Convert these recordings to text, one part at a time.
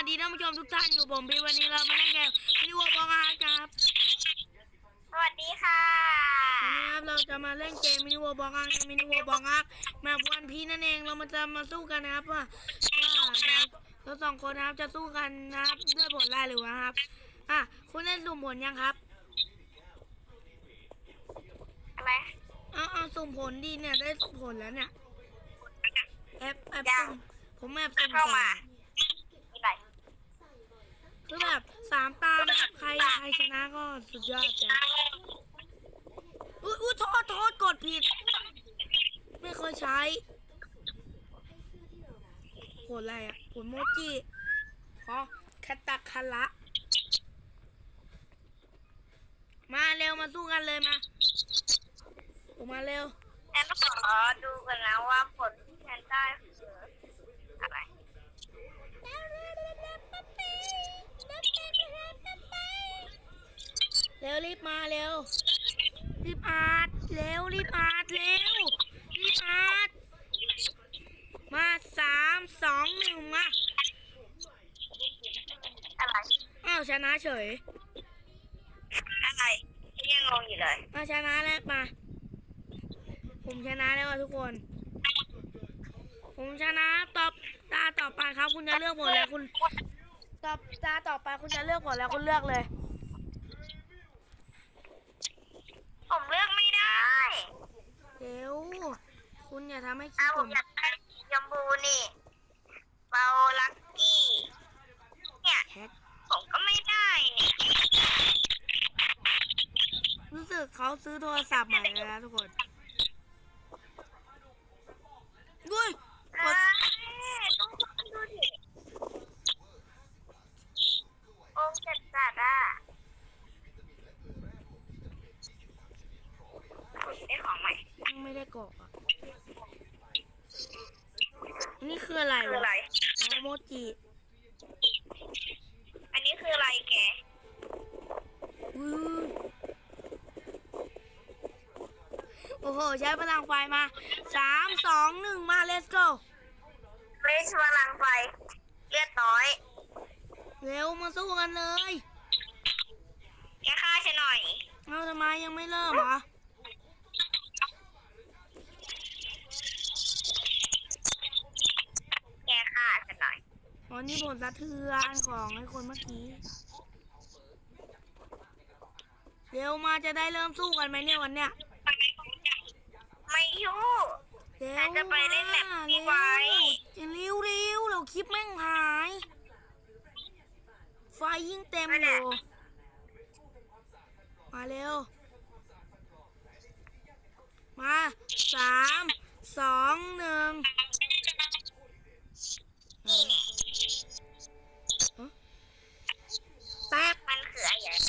วัสดีท่านผู้ชมทุกท่านอยู่ผมพี่วันนี้เรามาเล่นเกมมินิวอลบองอาร์ครับสวัสดีค่ะวันนี้ครับเราจะมาเล่นเกมมินิวอลบองอาร์มินิวอลบองอาร์มาวันพีนั่นเองเรามาจะมาสู้กันนะครับว่าว่าเราเราสองคนนะครับจะสู้กันนะครับด้วยผลอะไรหรือวะครับอะคุณเล่นสุ่มผลยังครับอะไรเอาเอาสุ่มผลดีเนี่ยได้ผลแล้วเนี่ยแอปแอปยังสุ่มผมแอบสุ่มเข้าก่อมานมีอะไร คือแบบสามตานะครับใครใครชนะก็สุดยอดจ้ะอุ้ยอุ้ยโทษโทษกดผิด ไม่เคยใช้ผลอะไรอะผลโมจิขอคาตาคาระมาเร็วมาสู้กันเลยมาออกมาเร็ว ฉันขอดูกันนะว่าผลที่ฉันได้คือ บมาเร็ว รีบอาดเร็ว รีบอาดเร็ว รีบอาดมาสามสองหนึ่งมาอะไรอ้าวชนะเฉย อะไรที่ยังงงอยู่เลยอ้าวชนะแล้วมา ผมชนะแล้วอะทุกคน ผมชนะตอบตาต่อไปครับ คุณจะเลือกผลแล้วคุณตอบตาต่อไปคุณจะเลือกผลแล้วคุณเลือกเลย ผมเลือกไม่ได้ เร็ว คุณอย่าทำให้คิอ้าดวผผมมอยากได้สีชมพูนี่เบาลักกี้ เนี่ยแฮกผมก็ไม่ได้เนี่ยรู้สึกเขาซื้อโทรศัพท์ใหม่แล้วนะทุกคนดุยกเอ้ด ยทุกคนดูดิโอ้เจ็ดจัดอะได้ของใหม่ ยังไม่ได้กรอกอะอันนี่คืออะไร คือ วะ อะไร อ๋อโมจิ อันนี้คืออะไรแก อุ้ยโอ้โห ใช้พลังไฟมาสามสองหนึ่งมา let's go เลชพลังไฟเลือดน้อยเร็วมาสู้กันเลยแกฆ่าฉันหน่อย เอาทำไมยังไม่เริ่มเหรอแกฆ่าฉันหน่อย อ๋อนี่ผลสะเทือนของไอ้คนเมื่อกี้ เร็วมาจะได้เริ่มสู้กันไหมเนี่ยวันเนี้ย ไม่ยู่เร็วฉันจะไปเล่นแมปนี้เร็วไว้เร็วเร็วเราคลิปแม่งหาย ไฟยิ่งเต็มอยู่มาเร็ว มาสามสองหนึ่งนี่เนี่ยแตกมันคืออะไร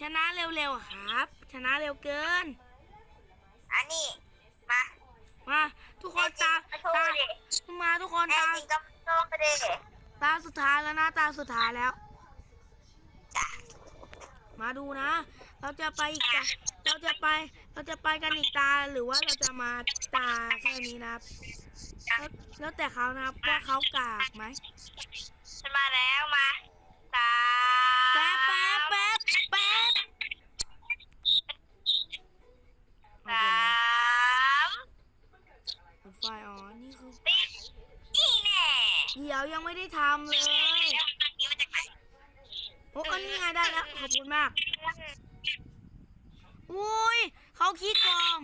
ชนะเร็วๆอะครับ ชนะเร็วเกิน อันนี้มามาทุกคนตาโชตาว์ดิมาทุกคนแน่ตาจริงก็โชว์ดิตาสุดท้ายแล้วนะตาสุดท้ายแล้ว จ้ะมาดูนะ เราจะไปอีกตาเราจะไป เราจะไปกันอีกตาหรือว่าเราจะมาตาแค่นี้นะครับแล้วแล้วแต่เขานะครับว่าเขากากไหมฉันมาแล้วมาสาแป๊บแป๊บแป๊บแป๊บ สาม รถไฟอ๋อ นี่คือ สี่นี่แน่ เดี๋ยวยังไม่ได้ทำเลยแล้วอันนี้มาจากไหนโอ้อันนี้ไงได้แล้วขอบคุณมากอุ้ยเขาคิดกอง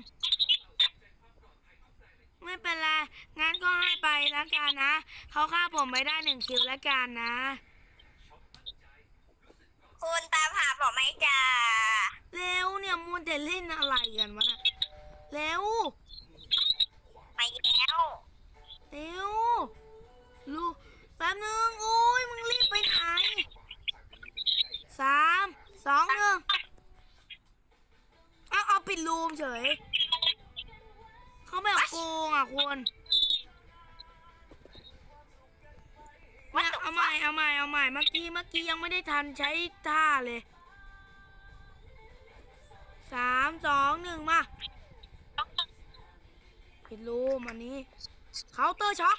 ไม่เป็นไรงั้นก็ให้ไปแล้วกันนะเขาฆ่าผมไม่ได้หนึ่งคิวแล้วกันนะ คุณตามหาผมไหมจ้าเร็วเนี่ยมัวแต่เล่นอะไรกันวะน่ะเร็วไม่แล้วเร็ว ลูกแป๊บนึงโอ้ยมึงรีบไปไหนสามสองหนึ่งเอาเอาปิดรูมเฉย เขาแบบโกงอะคุณเนี่ยเอาใหม่เอาใหม่เอาใหม่เมื่อกี้เมื่อกี้ยังไม่ได้ทันใช้ท่าเลยสามสองหนึ่งมาปิดรูมอันนี้เคาน์เตอร์ช็อค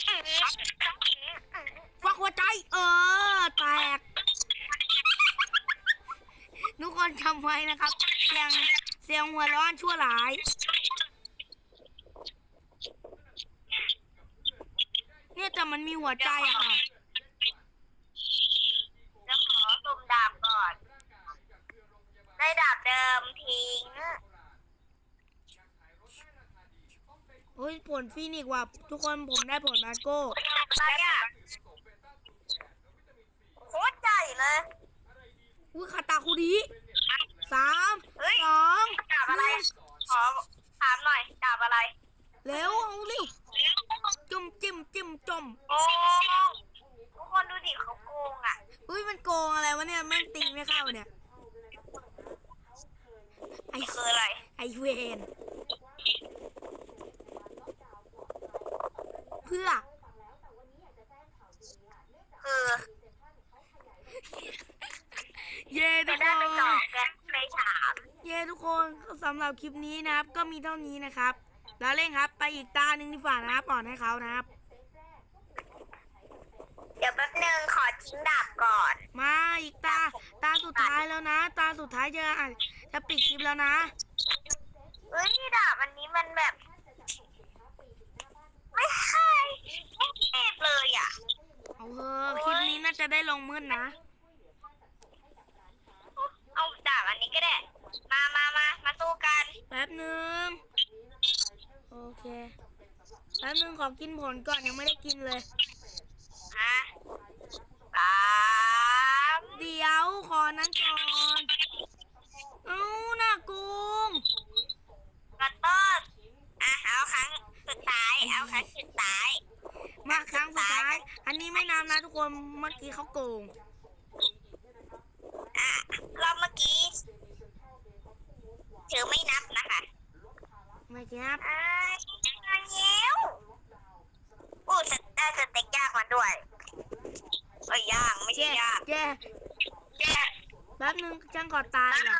ฟักหัวใจ เออ แตก ทุกคนจำไว้นะครับ เสียงเสียงหัวร้อนชั่วร้าย เนี่ยแต่มันมีหัวใจอะค่ะแล้วขอสุ่มดาบก่อน ได้ดาบเดิมทิ้งโอ้ยผลฟีนิกซ์ว่ะทุกคนผมได้ผลมาโก้อะไรอะโคตรใหญ่เลย อุ้ย คาตาคุดีสามเฮ้ยสองดาบอะไรขอถามหน่อยดาบอะไร เร็วเอาเร็วจุ่มจิ้มจิ้มจมโกงทุกคนดูดิเขาโกงอะอุ้ยมันโกงอะไรวะเนี่ยแม่งตีไม่เข้าเนี่ยไอคืออะไรไอเวนเพื่อ คือ เย่ทุ จะ กค ได้ไป น สองแกนไปถาม เย้ทุกคน สำหรับคลิปนี้นะครับ ก็มีเท่านี้นะครับ แล้วเล่นครับ ไปอีกตาหนึ่งดีกว่านะครับปล่อนให้เขานะครับ เดี๋ยวแป๊บนึงขอทิ้งดาบก่อน มาอีกตา ตาสุดท้ายแล้วนะ ตาสุดท้ายจะอะจะปิดคลิปแล้วนะ เฮ้ยดาบอันนี้มันแบบ ไม่ใช่ไม่เทพเลยอะ เอาเถอะคลิปนี้น่าจะได้ลงมืดนะ เอาดาบอันนี้ก็ได้ มามามามาสู้กัน แป๊บหนึ่งโอเคแป๊บหนึ่งขอกินผลก่อนยังไม่ได้กินเลยฮะสามเดี๋ยวขอนั้นก่อนเอาหน้าโกงกระต้นอะเอาครั้งสุดท้ายเอาครั้งสุดท้ายมาครั้งสุดท้าย อันนี้ไม่นานนะทุกคนเมื่อกี้เขาโกง อะรอบเมื่อกี้ถือไม่นับนะคะ ไม่ครับ อ่าเงี้ยวอู้สเต็กสเต็กย่างมาด้วยเอ้ยย่างไม่ใช่ แย่แย่แป๊บนึงฉันขอตายอะ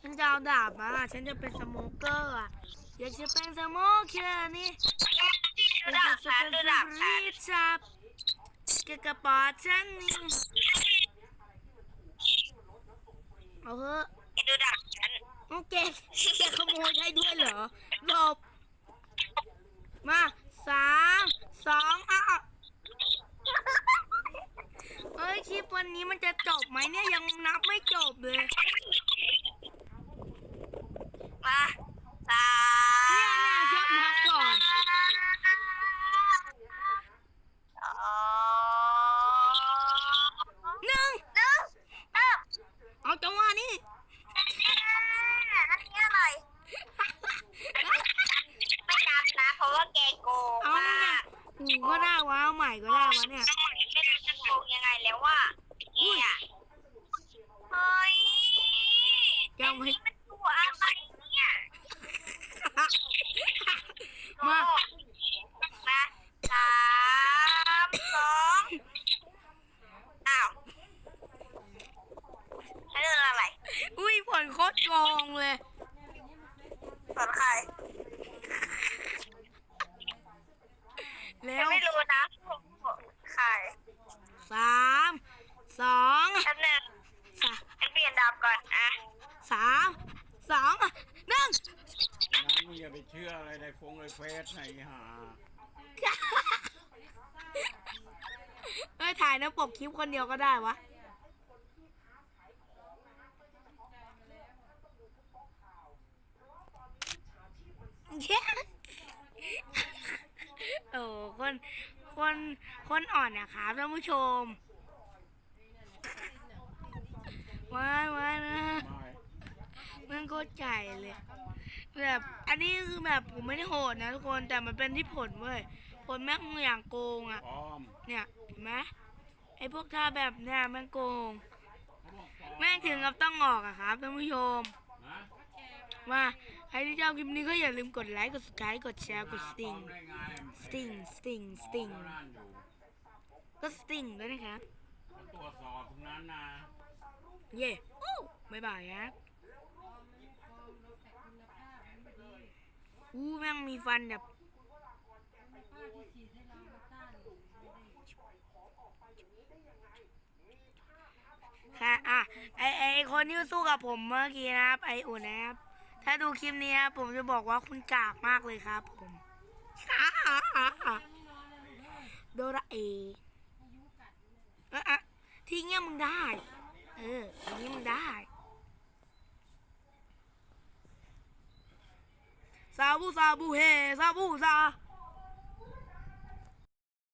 ฉันจะเอาดาบมา ฉันจะเป็นสโมเกอร์อะอยากจะเป็นสโมเกอร์นี่ดูดาบฉันดูดาบฉันรีชับเกบกระเป๋าฉันนี่เอาเถอะดูดาบฉันโอเคแกขโมยได้ด้วยเหรอหลบมาสามสองอะ เอ้ยคลิปวันนี้มันจะจบไหมเนี่ยยังนับไม่จบเลย มาสาเนี่ยเนี่ยชอบนับก่อนสองหนึ่งหนึ่งเอ้าเอาจังหวะนี้อันนี้อะไรไม่นับนะ เพราะว่าแกโกงเอามาเนี่ยกหูก็ได้วะเอาใหม่ก็ได้วะเนี่ย ไม่รู้จะโกงยังไงแล้วว่าเนี่ยเฮ้ย ยังไม่ มันตัวอะไรเนี่ย มา มาสามสองอ้าวแล้วเรื่องอะไร อุ้ยผลโคตรโกงเลยสอนใครแล้ยังวไม่รู้นะใครสามสองแป๊บนึงสามให้เปลี่ยนดาบก่อนอะสามสองหนึ่งนั้นมึงอย่าไปเชื่ออะไรในฟงในเฟซไหนหาเอ้ยถ่ายหนะปกคลิปคนเดียวก็ได้วะ โอ้คนคนคนอ่อนนะครับท่านผู้ชมว้ายว้ายนะไม่มันโคตรใหญ่เลยแบบอันนี้คือแบบผมไม่ได้โหดนะทุกคนแต่มันเป็นที่ผลเว้ยผลแม่งอย่างโกงอะปลอมเนี่ยเห็นไหมไอ้พวกท่าแบบเนี่ยมันโกงเขาบอกปลอมแม่งถึงกับต้องออกอะครับท่านผู้ชมนะว่า ใครที่ชอบคลิปนี้ก็อย่าลืมกดไลค์ กด subscribe กดแชร์ กดสติง สติง สติง สติง ก็สติงด้วยนะครับตรวจสอบตรงนั้นนะ เย่โอ้บ๊ายบายครับอู้แม่งมีฟันแบบค่ะ อะ ไอไอไอ้คนที่สู้กับผมเมื่อกี้นะครับ ไออุ่นนะครับ ถ้าดูคลิปนี้ครับผมจะบอกว่าคุณกากมากเลยครับผมโดราเอเอะอะที่เงี้ยมึงได้ เอออันนี้มึงได้ซาบูซาบูเฮซาบูซา